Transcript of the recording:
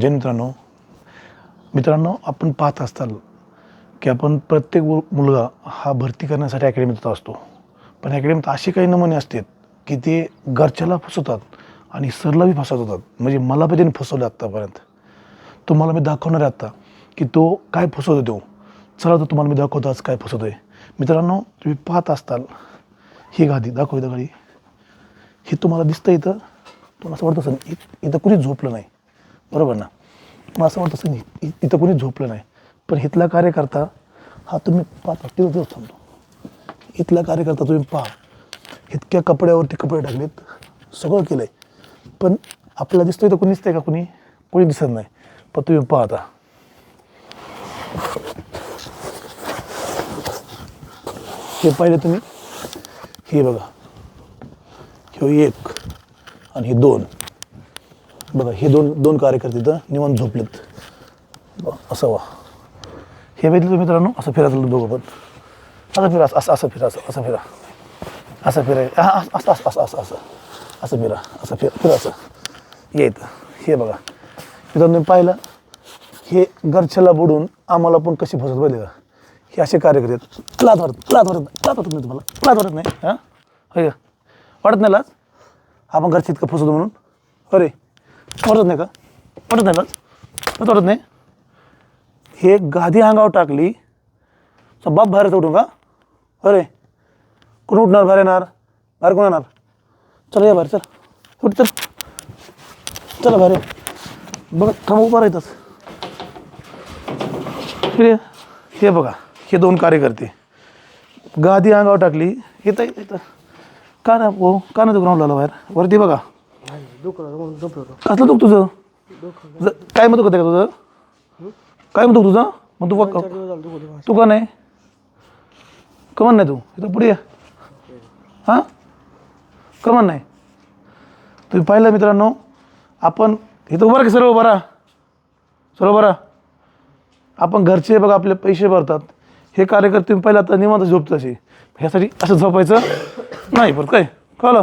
जय मित्रांनो मित्रांनो आपण पाहत असताल की आपण प्रत्येक मु- मुलगा हा भरती करण्यासाठी अकॅडमीत असतो. पण अकॅडमीत असे काही नमुने असतात की ते घरच्याला फसवतात आणि सरला बी होतात म्हणजे मला पण त्यांनी फसवलं आत्तापर्यंत. तुम्हाला मी दाखवणार आहे आत्ता की तो काय फसवतो तो. चला तर तुम्हाला मी दाखवतो आज काय फसवतो आहे मित्रांनो तुम्ही पाहत असताल ही गादी दाखव इथं गाडी. हे तुम्हाला दिसतं इथं. तुम्हाला असं वाटतं सर इथं कुणी झोपलं नाही. बरोबर ना? मला असं वाटतं असं इथं कुणीच झोपलं नाही. पण इथला कार्यकर्ता हा तुम्ही पाहता तिथं थांबतो. इथला कार्यकर्ता तुम्ही पहा इतक्या कपड्यावरती कपडे टाकलेत सगळं केलं आहे पण आपल्याला दिसतोय इथं कुणी दिसतंय का कुणी? कोणी दिसत नाही. पण तुम्ही पाहता हे पाहिलं तुम्ही? हे बघा. हे एक आणि हे दोन. बघा हे दोन दोन कार्यकर्ते तिथं निवांत झोपलेत. असं वा हे बघितलं तुम्ही मित्रांनो? असं फिरायचं दोघं पण. असं फिरा असं असं फिरा असं असं फिरा. असं फिरा. असं असं असं असं असं असं. फिरा असं फिरा फिरा असं. ये हे बघा. मित्रांनो तुम्ही पाहिलं? हे घरच्याला बुडून आम्हाला पण कशी फसत पाहिजे का? हे असे कार्यकर्ते आहेत. लाज वाटत लाज वाटत लाज वाटत नाही तुम्हाला. लाज वाटत नाही हां? होय वाटत नाही लाज? आपण घरचे इतकं फसवतो म्हणून? अरे वाटत नाही का? वाटत नाही ना? वाटत नाही हे गादी अंगावर टाकली तर बाप बाहेर उठून का? अरे कोण उठणार बाहेर येणार? बाहेर कोण येणार? चला या बाहेर चल. उठ चल. चला बाहेर बघा थांब उभा राहतच हे हे बघा हे दोन कार्यकर्ते. गादी अंगावर टाकली येतं येतं का ना भाऊ का ना दुकानावर लावला बाहेर? वरती बघा. कसलं दुख तुझं? ज- काय म्हणतो का तुझं? काय म्हणतो तुझं? मग तू बघ तू का नाही? कमन नाही तू. इथं पुढे ये. हां? कमन नाही. तुम्ही पाहिलं मित्रांनो आपण इथं उभा की सर्व बरा सर्व बरा आपण घरचे बघा आपले पैसे भरतात. हे कार्यकर्ते तुम्ही पहिला आता निवांत झोपत असे. ह्यासाठी असं झोपायचं नाही बरं काय? कळलं?